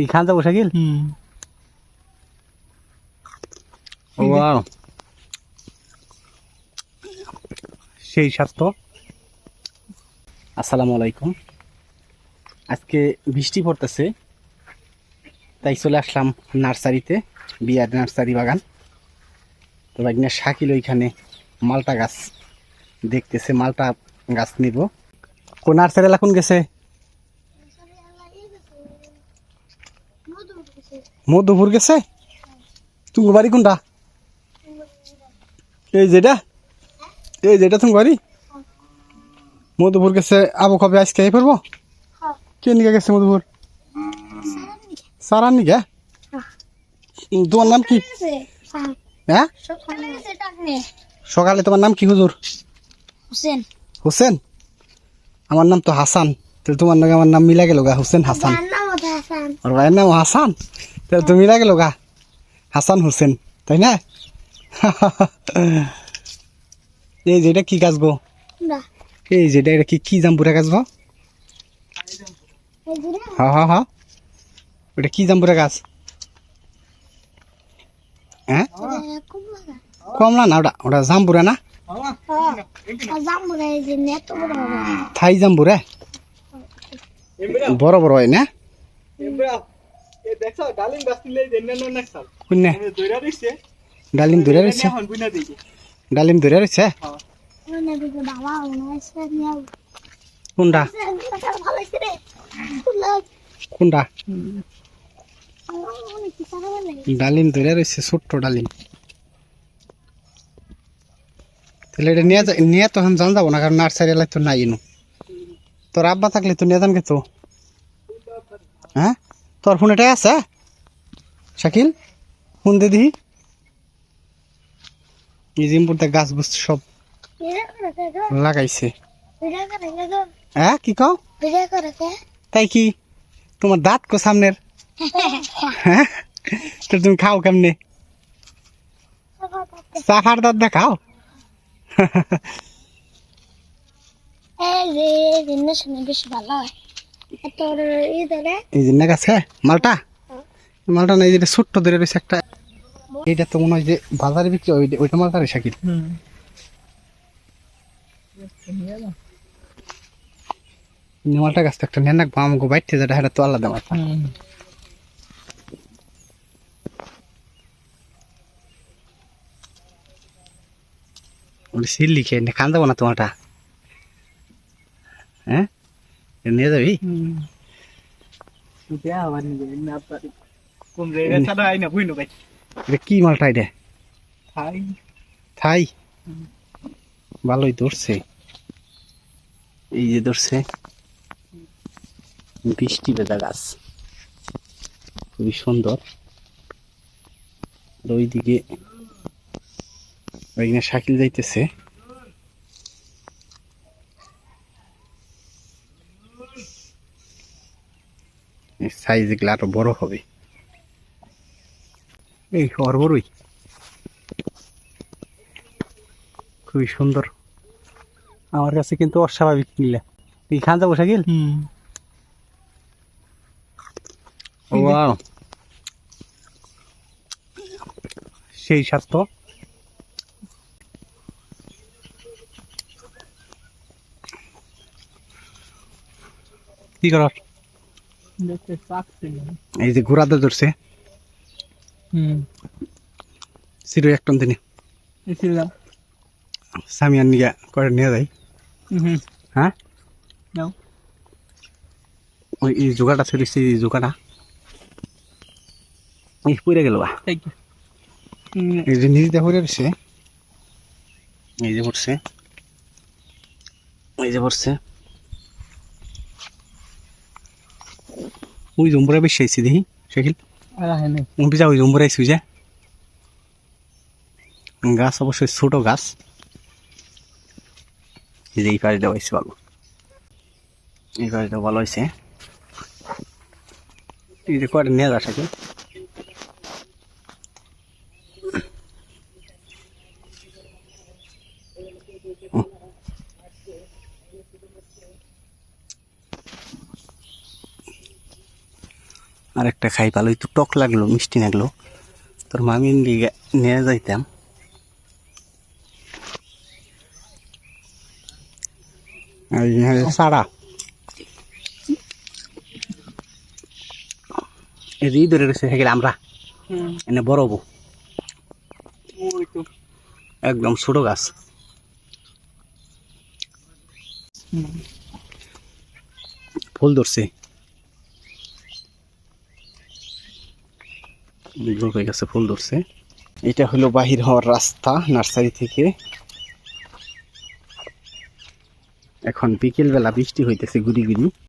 এই যাব শাকিল ওয়াও। সেই স্বাস্থ্য। আসসালামু আলাইকুম। আজকে বৃষ্টি পড়তেছে তাই চলে আসলাম নার্সারিতে বিয়ার নার্সারি বাগান। তো একদিন শাকিল ওইখানে মালটা গাছ দেখতেছে মালটা গাছ নিব। কোন নার্সারি এলাকুন গেছে? মধ্যপুর গেছে? তুমি বাড়ি কোনটা? এই যেটা? এই যেটা তুমি বাড়ি? মধুপুর গেছে আবু কবে আজকে এই করব কে নিকে গেছে মধুপুর? সারার নিকে তোমার নাম কি? হ্যাঁ? সকালে তোমার নাম কি হুজুর? হুসেন। হোসেন? আমার নাম তো হাসান। তো তোমার নাকি আমার নাম মিলা গেল গা হোসেন হাসান। আর ভাইয়ের নাম হাসান? তো তুমি মিলা গেল গা? হাসান হোসেন তাই না? এই যে এটা কি গাছ গো এই যে এটা কি কি জাম্বুরা গাছ গো হা হা হা। ওটা কি জাম্বুরা গাছ? হ্যাঁ? কমলা না ওটা ওটা জাম্বুরা না? থাই জাম্বুরা? বড় বড় হয় না? ডালিম ধরে রয়েছে ডালিম ধরে রয়েছে কোনটা কোনটা ডালিম ধরে রয়েছে ছোট্ট ডালিম। তাহলে এটা নিয়ে নিয়ে তখন জান যাব না কারণ নার্সারি এলাই তো নাই ইনু। তোর আব্বা থাকলে তো নিয়ে যান তো। হ্যাঁ? তোর ফোন এটাই আছে? শাকিল ফোন দে দিহি এই গাছ বুছ সব লাগাইছে। হ্যাঁ কি কও? তাই কি? তোমার দাঁত কো সামনের? হ্যাঁ? তো তুমি খাও কেমনে? চাফার দাঁত দেখাও? ভালো হয়। এই যে না গাছ মালটা? মালটা না এই যেটা ছোট্ট ধরে রয়েছে একটা। এইটা তো মনে হয় যে বাজারে বিক্রি হয় ওইটা- ওইটা মালটা রে শাকিল মালটা গাছ তো একটা নেন রাখব আমাকে বাইতে যেটা সেটা তো আলাদা মাথা সিল লিখে খান যাব না তোমারটা। হ্যাঁ? নিয়ে যাবি কি মালটা এটা থাই ভালোই ধরছে এই যে ধরছে বৃষ্টি বেদা গাছ। খুবই সুন্দর আর ওইদিকে ওইখানে শাকিল যাইতেছে। সাইজ এগুলো আরও বড় হবে। এই হর বড়ই। খুবই সুন্দর। আমার কাছে কিন্তু অস্বাভাবিক নিলে তুই খান যাব শাকিল সেই স্বাস্থ্য কি কর দেখতে পাচ্ছি না এই যে ঘোড়াতে ধরছে। সিরো এক টন এসেছিলাম সামিয়ার নিয়ে করে নিয়ে যাই হ্যাঁ? ওই এই জোগাটা ছিল এই জোগাটা এই পড়ে গেল বা। Thank you hmm. এই যে নিজে পড়ে রয়েছে এই যে পড়ছে। এই যে পড়ছে। ওই জম্বুরা বেশি আইসি দেখি শাকিল যা ওই জম্বুরা আইসি যে গাছ অবশ্যই ছোট গাছ এই এই হয়েছে ভালো এই কাজটা ভালো হয়েছে এই যে কয়টা নিয়ে যা শাকিল আর একটা খাই পালো একটু টক লাগল মিষ্টি লাগল। তোর মামি নিয়ে যাইতাম। সারা। এই ধরে রয়েছে আমরা এনে বড় বউ। একদম ছোট গাছ। ফুল ধরছে। হয়ে গেছে ফুল ধরছে। এটা হলো বাহির হওয়ার রাস্তা নার্সারি থেকে। এখন বিকেলবেলা বৃষ্টি হইতেছে গুড়ি গুড়ি।